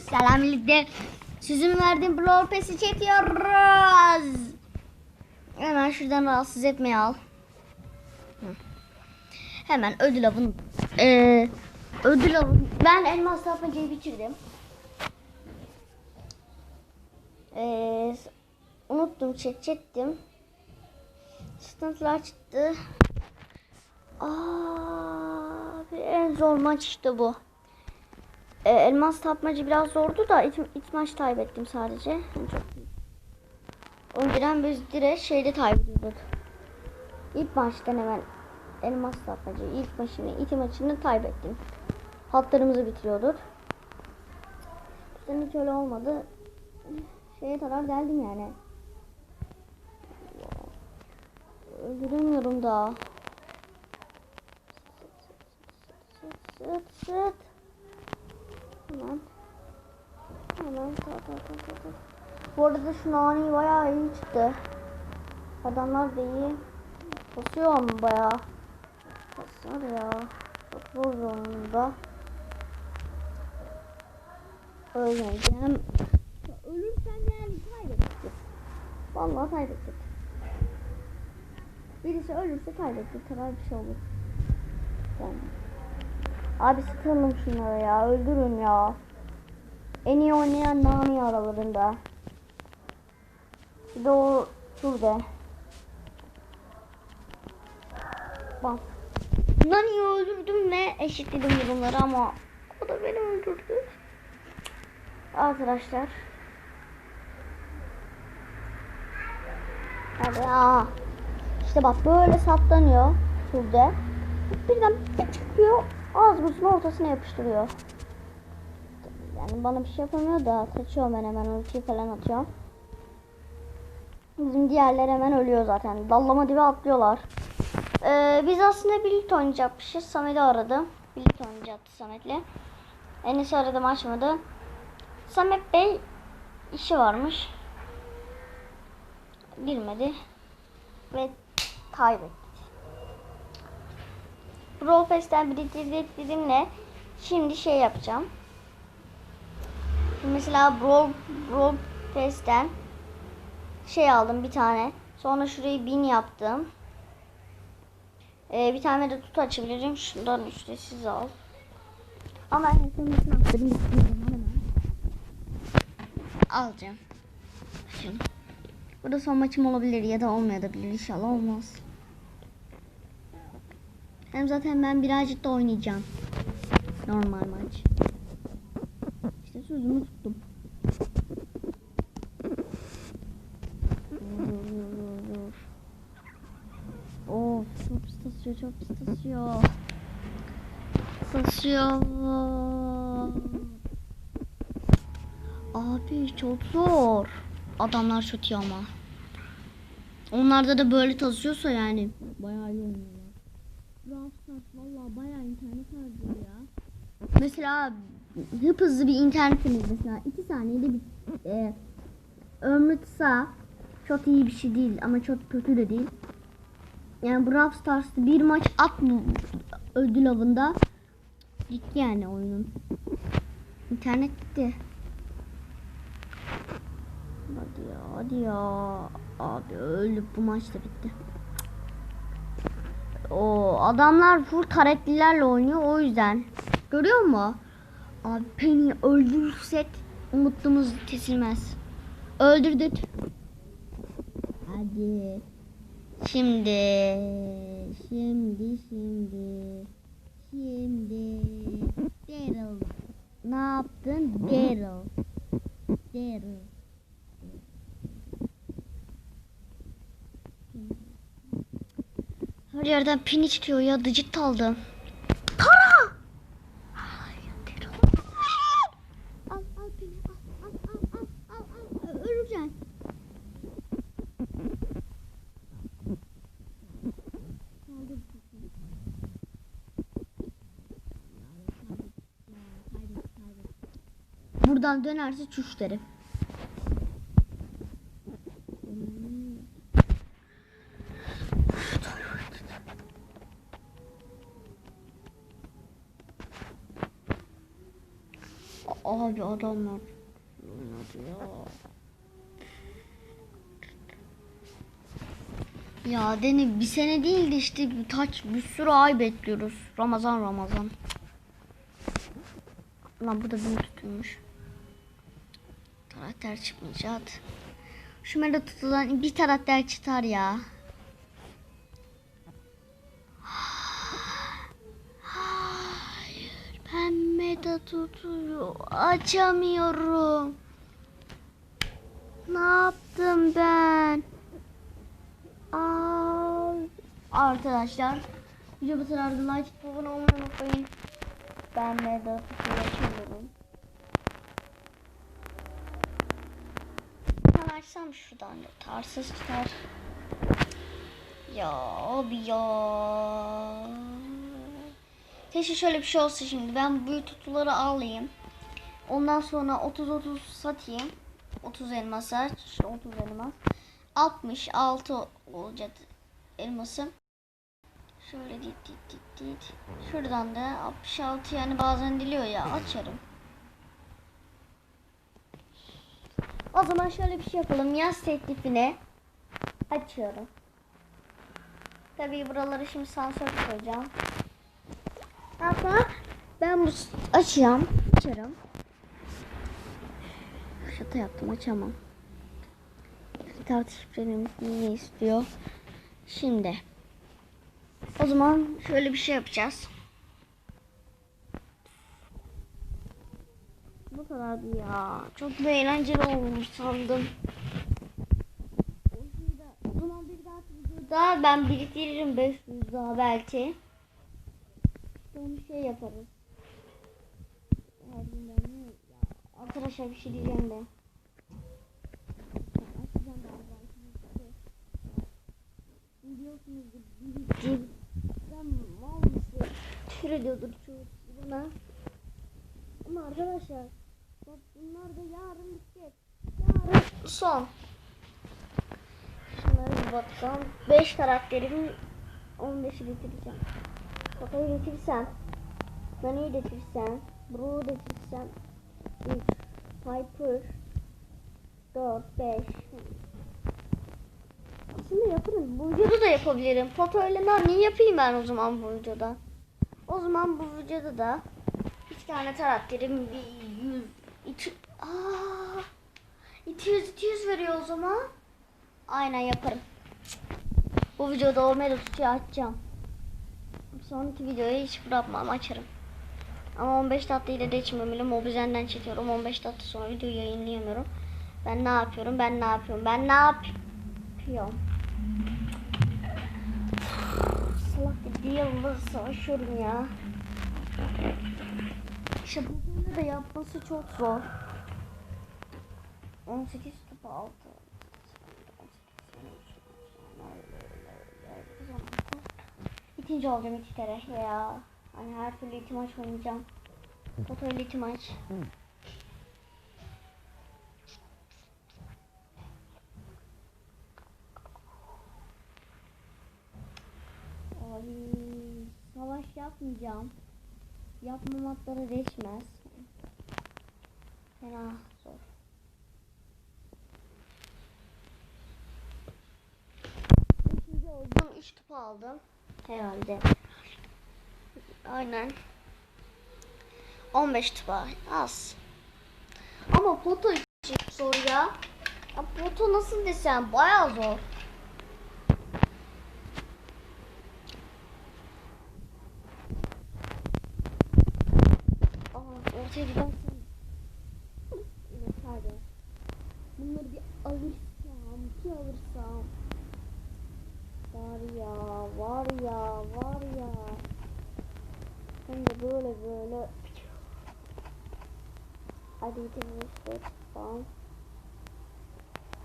Selam birlikte sizin verdiğim Brawl Pass'i çekiyoruz. Hemen şuradan rahatsız etmeyi al. Hemen ödül avını. Ee, ödül avını. Ben elmas tapmacayı bitirdim. Ee, unuttum çekecektim. Sıkıntılar çıktı. Aa, en zor maç işte bu. Ee, elmas tapmacı biraz zordu da ilk, ilk maç kaybettim sadece. Yani çok biz direkt şeyde kaybediyorduk. İlk maçtan hemen elmas tapmacı ilk maçını, iki maçını kaybettim. Hatlarımızı bitiriyorduk. Bizden hiç öyle olmadı. Şeye kadar geldim yani. Öldüremiyorum daha. Sıt sıt sıt. Hemen. Hemen ta ta ta ta ta. Bu arada şu nani bayağı iyi çıktı. Adamlar da iyi. Basıyor ama bayağı. Basar ya. Zor zorunda. Ölmeyeceğim. Ölürsen yani kaybettik. Vallahi kaybettik. Birisi ölürse kaybettik. Kadar bir şey olur. Yani. Abi sıkalım şunları ya. Öldürün ya. En iyi oynayan Nami aralarında. Bir de o şurada. Bak. Nani'yi öldürdüm ve eşitledim durumları ama o da beni öldürdü. Arkadaşlar. Hadi ya. İşte bak böyle saplanıyor şurada. Birden bir çıkıyor ağzımızın ortasına yapıştırıyor. Yani bana bir şey yapamıyor da kaçıyorum ben hemen ultiyi falan atıyorum. Bizim diğerler hemen ölüyor zaten. Dallama dibe atlıyorlar. Ee, biz aslında birlikte oynayacakmışız. Samet'i aradı. Birlikte oynayacaktı Samet'le. Enes'i aradım açmadı. Samet Bey işi varmış. Girmedi. Ve kaybetti. Brawl Pass'ten biriktirdiklerimle şimdi şey yapacağım. Mesela Brawl, Brawl Pass'ten şey aldım bir tane. Sonra şurayı bin yaptım. Ee, bir tane de tut açabilirim. Şundan ücretsiz al. Ama en son. Alacağım. Şunu. Burada son maçım olabilir ya da olmayabilir. İnşallah olmaz. Hem zaten ben birazcık da oynayacağım. Normal maç. İşte sözümü tuttum. Of çok stasıyor çok stasıyor. Stasıyor. Abi çok zor. Adamlar iyi ama. Onlarda da böyle tasıyorsa yani bayağı iyi oynuyorlar. Brawl Stars valla bayağı internet harcıyor ya. Mesela hıp hızlı bir internetiniz mesela 2 saniyede bir e, ömrü kısa çok iyi bir şey değil ama çok kötü de değil. Yani Brawl Stars'ta bir maç at ödül avında gitti yani oyunun. İnternet gitti. Hadi ya hadi ya. Abi öldük bu maç da bitti. O adamlar full taretlilerle oynuyor o yüzden. Görüyor musun? Abi Penny öldürürsek umutluğumuz kesilmez. Öldürdük. Hadi. Şimdi. Şimdi şimdi. Şimdi. Daryl. Ne yaptın? Daryl. Daryl. Her yerden pini çıkıyor ya dıcıt aldım. Para! Ay, Daryl. Al al pini al al al al al al öleceksin. Buradan dönerse çüş derim. Abi adamlar oynadı ya. Ya Deni bir sene değil de işte bir kaç bir sürü ay bekliyoruz. Ramazan Ramazan. Lan bu da bin tutulmuş. Karakter çıkmayacak. Şu meda tutulan bir karakter çıkar ya. Hayır. Ben meda tutuyor. Açamıyorum. Ne yaptım ben? Aa, arkadaşlar video bu kadar like abone olmayı unutmayın. Ben meda tutuyor açamıyorum. Ben açsam şuradan da tarsız çıkar. Ya abi ya. Keşke şöyle bir şey olsa şimdi. Ben bu tutuları alayım. Ondan sonra 30-30 satayım. 30 elmasa. İşte 30 elmas. 66 olacak elmasım. Şöyle dit dit dit dit. Şuradan da 66 yani bazen diliyor ya açarım. O zaman şöyle bir şey yapalım. Yaz teklifini açıyorum. Tabii buraları şimdi sansür koyacağım. Ama ben bu açacağım. Açarım. Şata yaptım açamam. Şifrenin ne istiyor? Şimdi. O zaman şöyle bir şey yapacağız. Bu kadardı ya. Çok da eğlenceli olmuş sandım. O bir dahaki videoda ben biriktiririm 500 daha belki. Sonra şey yaparız. Arkadaşlar bir şey diyeceğim de. Biliyorsunuzdur biriktir. Ben mal mısın? Küfür ediyordur çoğu buna. Ama arkadaşlar bunlar da yarın bitecek. Yarın son. Şunlara bir bakalım. 5 karakterim 15'i bitireceğim. Kafayı getirsem. Nani'yi getirsem. Bro'yu getirsem. 3. Piper. 4, 5. Aslında yaparım. Bu videoda da yapabilirim. Foto ile Nani'yi yapayım ben o zaman bu videoda. O zaman bu videoda da iki tane karakterim bir 100 iki, aa, 200 200 veriyor o zaman. Aynen yaparım. Bu videoda o tutuyor açacağım. Sonraki videoyu hiç bırakmam açarım. Ama 15 tatlı ile de içmemeli. Mobizen'den çekiyorum. 15 tatlı sonra video yayınlayamıyorum. Ben ne yapıyorum? Ben ne yapıyorum? Ben ne yapıyorum? Salak bir yılda savaşıyorum ya. İşte bu böyle de yapması çok zor. 18 tıpa altı. İkinci olacağım iki kere ya. Hani her türlü iki maç oynayacağım. Fotoğraflı iki maç. Ay, savaş yapmayacağım. Yapmamakları değişmez. Fena zor. Oldum. Üç tıpa aldım. Herhalde. Aynen. 15 tıpa. Az. Ama foto için zor ya. ya foto nasıl desem baya zor. Aa, ortaya gidersen. Evet, pardon. Bunları bir alırsam, bir alırsam. Var ya, var ya, var ya. Hem de böyle böyle. Hadi bitirmiştik. Tamam.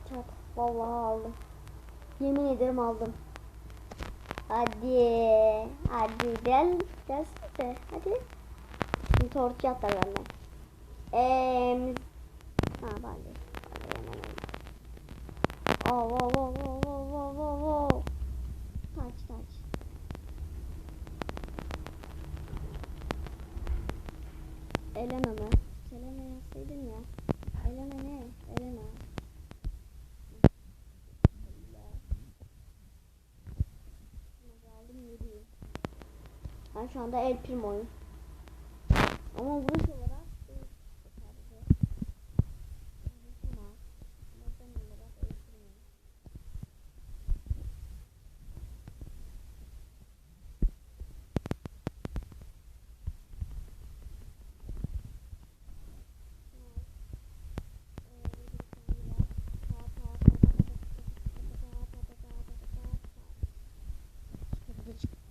Çat. Vallahi aldım. Yemin ederim aldım. Hadi. Hadi gel. Gelsene. Hadi. Şimdi tortu yat da benimle. Eee. Ha bari. Oh, oh, oh, oh, oh, oh, oh, oh. Taç taç. Eleme mi? Eleme. deseydin ya. Eleme ne? Yürüyeyim. Ben şu anda el primoyum. Ama vuruş olarak değil. Sadece. Vuruş ama. Ama ben olarak el primoyum.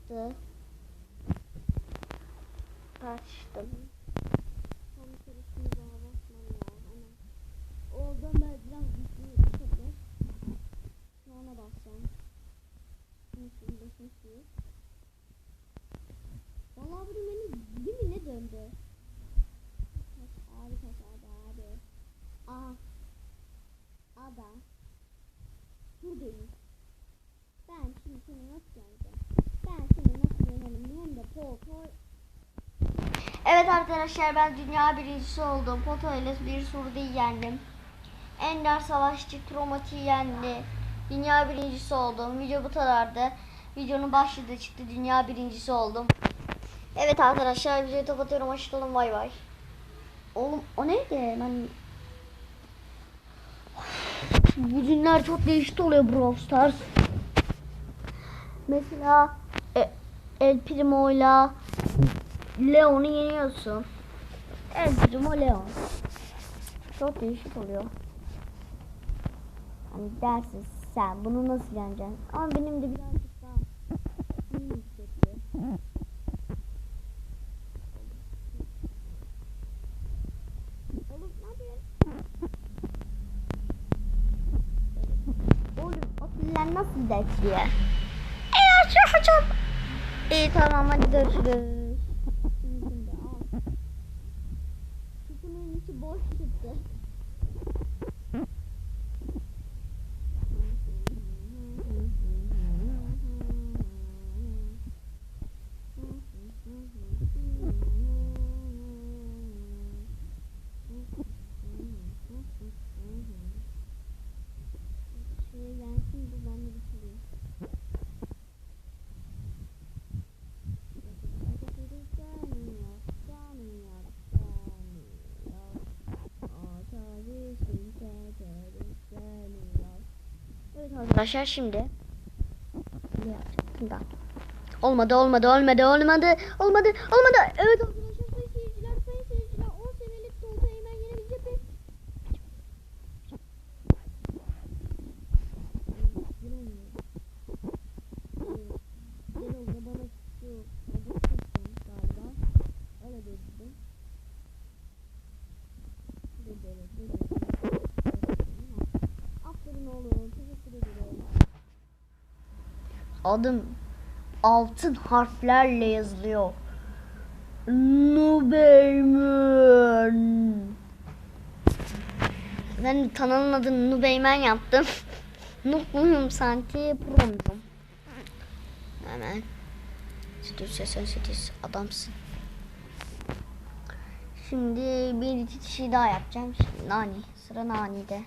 Çıktı çıktı. Kaçtım. Tam karışımı daha basmam ya. Hemen. Oradan ben biraz güçlü çıkabilir. Sonra basacağım. Nasıl basın ki? Vallahi bu benim değil mi ne döndü? Kaç abi kaç abi abi. Aa. Ada. Buradayım. Ben şimdi seni nasıl yeneceğim? Ben seni nasıl yenerim? Hem de pol pol. Evet arkadaşlar ben dünya birincisi oldum. Poto bir soruda yendim. Ender Savaşçı Kromati'yi yendi. Dünya birincisi oldum. Video bu kadardı. Videonun başlığı çıktı. Dünya birincisi oldum. Evet arkadaşlar videoyu kapatıyorum. Hoşçakalın. Bay bay. Oğlum o neydi? Ben bu günler çok değişik oluyor Brawl Stars. Mesela e, El Primo'yla Leon'u yeniyorsun. El Primo Leon. Çok değişik oluyor. Hani dersin sen bunu nasıl yeneceksin? Ama benim de birazcık daha iyi yüksekti. Oğlum ne yapıyorsun? Oğlum o piller nasıl dekliyor? Eee şu hocam. İyi tamam hadi görüşürüz. Şimdi al. Kutunun içi boş çıktı. Şuraya gelsin bu ben de bitireyim. Evet arkadaşlar şimdi? Olmadı olmadı olmadı olmadı olmadı olmadı. Evet arkadaşlar Adım altın harflerle yazılıyor. Nubeymen. Ben kanalın adını Nubeymen yaptım. Nuhluyum sanki promdum. Hemen. Stüdyo sensitis adamsın. Şimdi bir iki şey daha yapacağım. Şimdi Nani. Sıra Nani'de.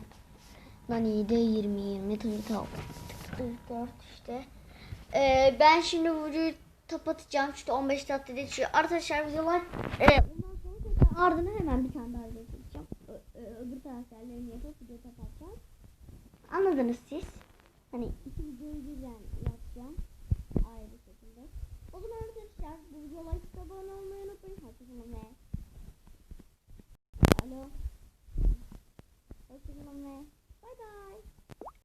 Nani'de 20 20 tırtıl. 4 işte. Ee, ben şimdi videoyu kapatacağım. İşte 15 dakika geçiyor. Arkadaşlar videolar e, ondan sonra tekrar ardına hemen bir tane daha video çekeceğim. E, öbür karakterlerini yapıp video kapatacağım. Anladınız siz. Hani iki videoyu birden yapacağım. Ayrı şekilde. O zaman arkadaşlar bu videoya like abone olmayı unutmayın. Hoşçakalın ve Alo. Hoşçakalın ve